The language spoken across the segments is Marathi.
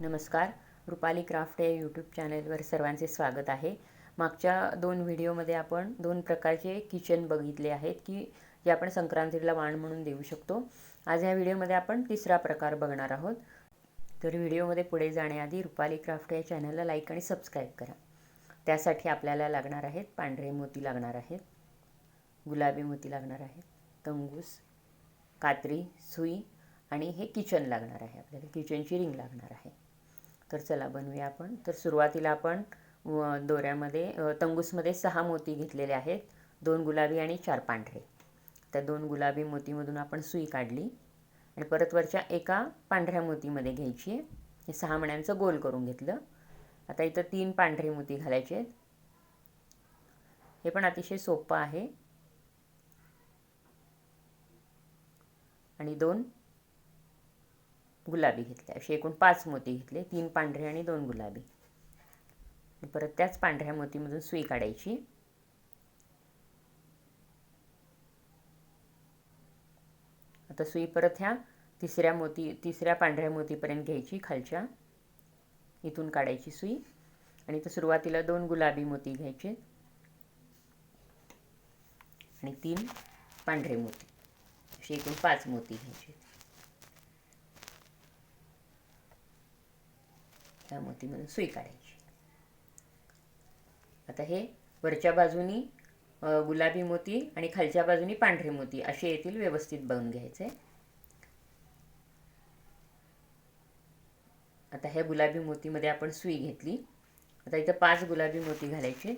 नमस्कार. रुपाली क्राफ्ट या यूट्यूब चॅनलवर सर्वांचे स्वागत आहे. मागच्या दोन व्हिडिओमध्ये आपण दोन प्रकारचे किचन बघितले आहेत की जे आपण संक्रांतीला वाण म्हणून देऊ शकतो. आज ह्या व्हिडिओमध्ये आपण तिसरा प्रकार बघणार आहोत. तर व्हिडिओमध्ये पुढे जाण्याआधी रुपाली क्राफ्ट या चॅनलला लाईक आणि सबस्क्राईब करा. त्यासाठी आपल्याला लागणार आहेत पांढरे मोती लागणार आहेत गुलाबी मोती लागणार आहेत तंगूस कात्री सुई आणि हे किचन लागणार आहे. आपल्याला किचनची रिंग लागणार आहे. तर चला बनवूया आपण. तर सुरुवातीला आपण दोऱ्यामध्ये तंगूसमध्ये सहा मोती घेतलेले आहेत. दोन गुलाबी आणि चार पांढरे. त्या दोन गुलाबी मोतीमधून आपण सुई काढली. आणि परत वरच्या एका पांढऱ्या मोतीमध्ये घ्यायची. आहे हे सहा मण्यांचं गोल करून घेतलं. आता इथं तीन पांढरे मोती घालायचे आहेत. हे पण अतिशय सोपं आहे. आणि दोन गुलाबी घेतल्या. असे एकूण पाच मोती घेतले. तीन पांढरे आणि दोन गुलाबी. परत त्याच पांढऱ्या मोतीमधून सुई काढायची. आता सुई परत ह्या तिसऱ्या मोती तिसऱ्या पांढऱ्या मोतीपर्यंत घ्यायची खालच्या. इथून काढायची सुई. आणि तर सुरुवातीला दोन गुलाबी मोती घ्यायचे. आणि तीन पांढरे मोती. असे एकूण पाच मोती घ्यायचे. ह्या मोतीमधून सुई काढायची. आता हे वरच्या बाजूनी गुलाबी मोती आणि खालच्या बाजूनी पांढरे मोती असे येतील व्यवस्थित बघून घ्यायचे. आता ह्या गुलाबी मोतीमध्ये आपण सुई घेतली. आता इथं पाच गुलाबी मोती घालायचे.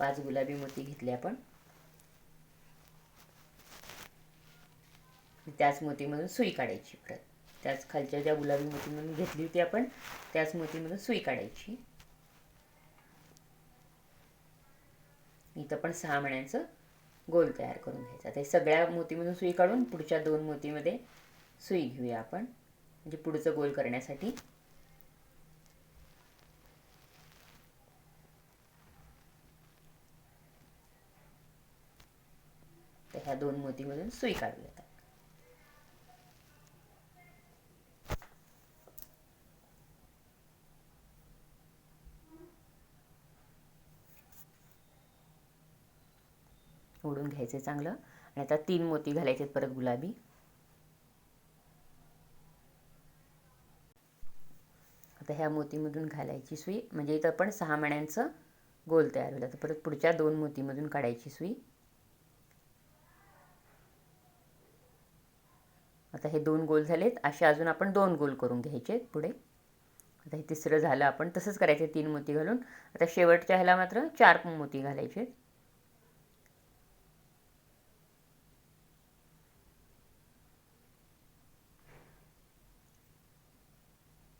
पाच गुलाबी मोती घेतले आपण. त्याच मोतीमधून सुई काढायची परत. त्याच खालच्या ज्या गुलाबी मोतीमधून घेतली होती आपण त्याच मोतीमधून सुई काढायची. इथं पण सहा मण्यांचं गोल तयार करून घ्यायचं. आता हे सगळ्या मोतीमधून सुई काढून पुढच्या दोन मोतीमध्ये सुई घेऊया आपण. म्हणजे पुढचं गोल करण्यासाठी ह्या दोन मोतीमधून सुई काढूयात ओढून घ्यायचे चांगलं. आणि आता तीन मोती घालायचे परत गुलाबी. आता ह्या मोतीमधून घालायची सुई. म्हणजे इथं पण सहा मण्यांचं गोल तयार होईल. आता परत पुढच्या दोन मोतीमधून काढायची सुई. आता हे दोन गोल झालेत. असे अजून आपण दोन गोल करून घ्यायचे पुढे. आता हे तिसरं झालं आपण. तसंच करायचे तीन मोती घालून. आता शेवटच्या ह्याला मात्र चार मोती घालायचे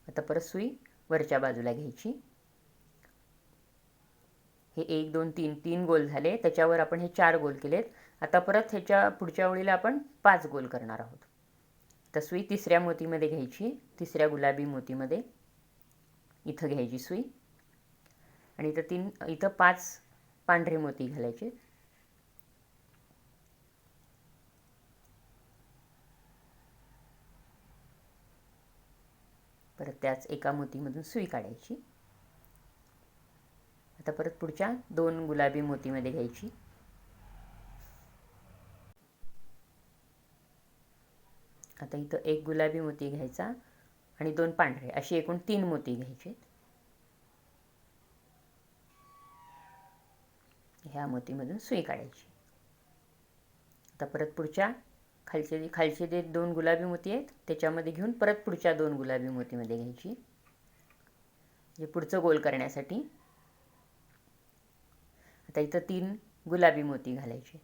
आता परत सुई वरच्या बाजूला घ्यायची. हे एक दोन तीन तीन गोल झाले. त्याच्यावर आपण हे चार गोल केलेत. आता परत ह्याच्या पुढच्या ओळीला आपण पाच गोल करणार आहोत. तर सुई तिसऱ्या मोतीमध्ये घ्यायची तिसऱ्या गुलाबी मोतीमध्ये इथं घ्यायची सुई. आणि इथं तीन इथं पाच पांढरे मोती घालायचे. परत त्याच एका मोतीमधून सुई काढायची. आता परत पुढच्या दोन गुलाबी मोतीमध्ये घ्यायची. आता इथं एक गुलाबी मोती घ्यायचा आणि दोन पांढरे अशी एकूण तीन मोती घ्यायचे ह्या मोतीमधून सुई काढायची. आता परत पुढच्या खालचे खालचे जे दोन गुलाबी मोती आहेत त्याच्यामध्ये घेऊन परत पुढच्या दोन गुलाबी मोतीमध्ये घ्यायची. म्हणजे पुढचं गोल करण्यासाठी. आता इथं तीन गुलाबी मोती घालायचे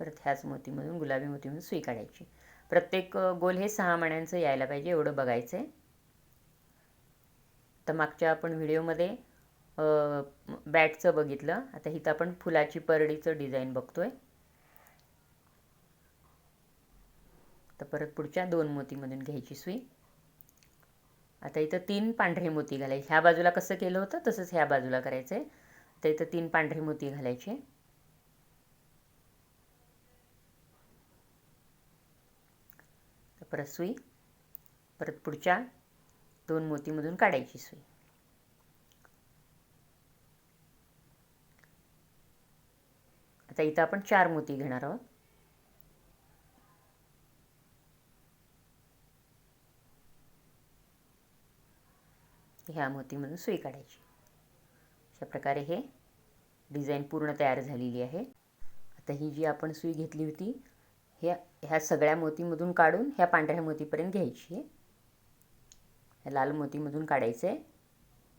परत ह्याच मोतीमधून गुलाबी मोतीमधून सुई काढायची प्रत्येक गोल हे सहा मण्यांचं यायला पाहिजे एवढं बघायचं आहे तर मागच्या आपण व्हिडिओमध्ये बॅटचं बघितलं. आता इथं आपण फुलाची परडीचं डिझाईन बघतोय. तर परत पुढच्या दोन मोतीमधून घ्यायची सुई. आता इथं तीन पांढरे मोती घालायचे. ह्या बाजूला कसं केलं होतं तसंच ह्या बाजूला करायचं आहे तर इथं तीन पांढरे मोती घालायचे. परत सुई परत पुढच्या दोन मोतीमधून काढायची सुई. आता इथं आपण चार मोती घेणार आहोत. ह्या मोतीमधून सुई काढायची. अशा प्रकारे हे डिझाईन पूर्ण तयार झालेली आहे. आता ही जी आपण सुई घेतली होती ह्या ह्या सगळ्या मोतीमधून काढून ह्या पांढऱ्या मोतीपर्यंत घ्यायची आहे. ह्या लाल मोतीमधून काढायचं आहे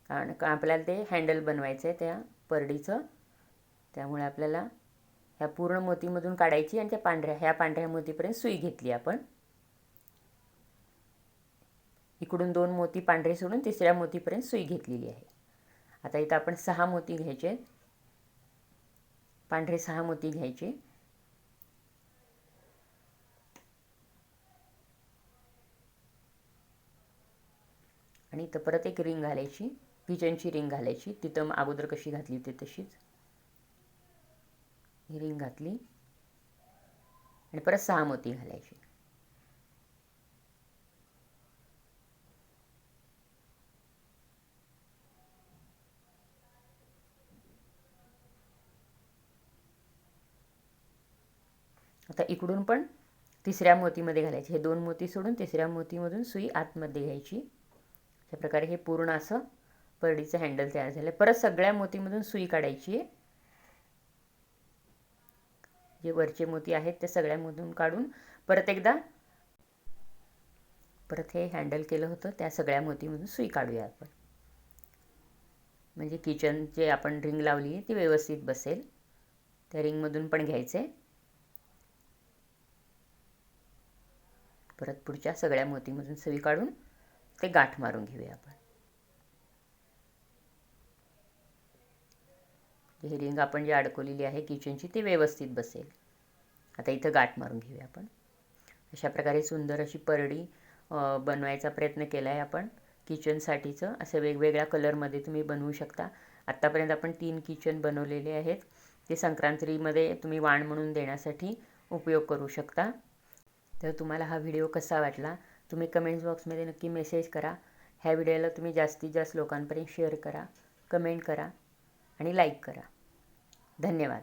कारण का आपल्याला ते हँडल बनवायचं आहे त्या परडीचं. त्यामुळे आपल्याला ह्या पूर्ण मोतीमधून काढायची आणि त्या पांढऱ्या ह्या पांढऱ्या मोतीपर्यंत सुई घेतली आपण. इकडून दोन मोती पांढरे सोडून तिसऱ्या मोतीपर्यंत सुई घेतलेली आहे. आता इथं आपण सहा मोती घ्यायचे पांढरे सहा मोती घ्यायचे. आणि इथं परत एक रिंग घालायची किचनची रिंग घालायची. तिथं मग अगोदर कशी घातली होती तशीच. ही रिंग घातली. आणि परत सहा मोती घालायची. आता इकडून पण तिसऱ्या मोतीमध्ये घालायची. हे दोन मोती सोडून तिसऱ्या मोतीमधून सुई आतमध्ये घ्यायची. अशा प्रकारे हे पूर्ण असं परडीचं हँडल तयार झालं परत सगळ्या मोतीमधून सुई काढायची आहे. जे वरचे मोती आहेत ते सगळ्यामधून काढून परत एकदा परत हे हँडल केलं होतं त्या सगळ्या मोतीमधून सुई काढूया आपण. म्हणजे किचन जे आपण रिंग लावली आहे ती व्यवस्थित बसेल. त्या रिंगमधून पण घ्यायचं आहे परत पुढच्या सगळ्या मोतीमधून सुई काढून ते गाठ मारून घेऊया आपण. म्हणजे ही रिंग आपण जी अडकवलेली आहे किचनची ती व्यवस्थित बसेल. आता इथं गाठ मारून घेऊया आपण. अशा प्रकारे सुंदर अशी परडी बनवायचा प्रयत्न केला आहे आपण. किचनसाठीचं असं वेगवेगळ्या कलरमध्ये तुम्ही बनवू शकता. आत्तापर्यंत आपण तीन किचन बनवलेले आहेत. ते संक्रांतीमध्ये तुम्ही वाण म्हणून देण्यासाठी उपयोग करू शकता. तर तुम्हाला हा व्हिडिओ कसा वाटला? तुम्ही कमेंट्स बॉक्समध्ये नक्की मेसेज करा. ह्या व्हिडिओला तुम्ही जास्तीत जास्त लोकांपर्यंत शेअर करा कमेंट करा आणि लाईक करा. धन्यवाद.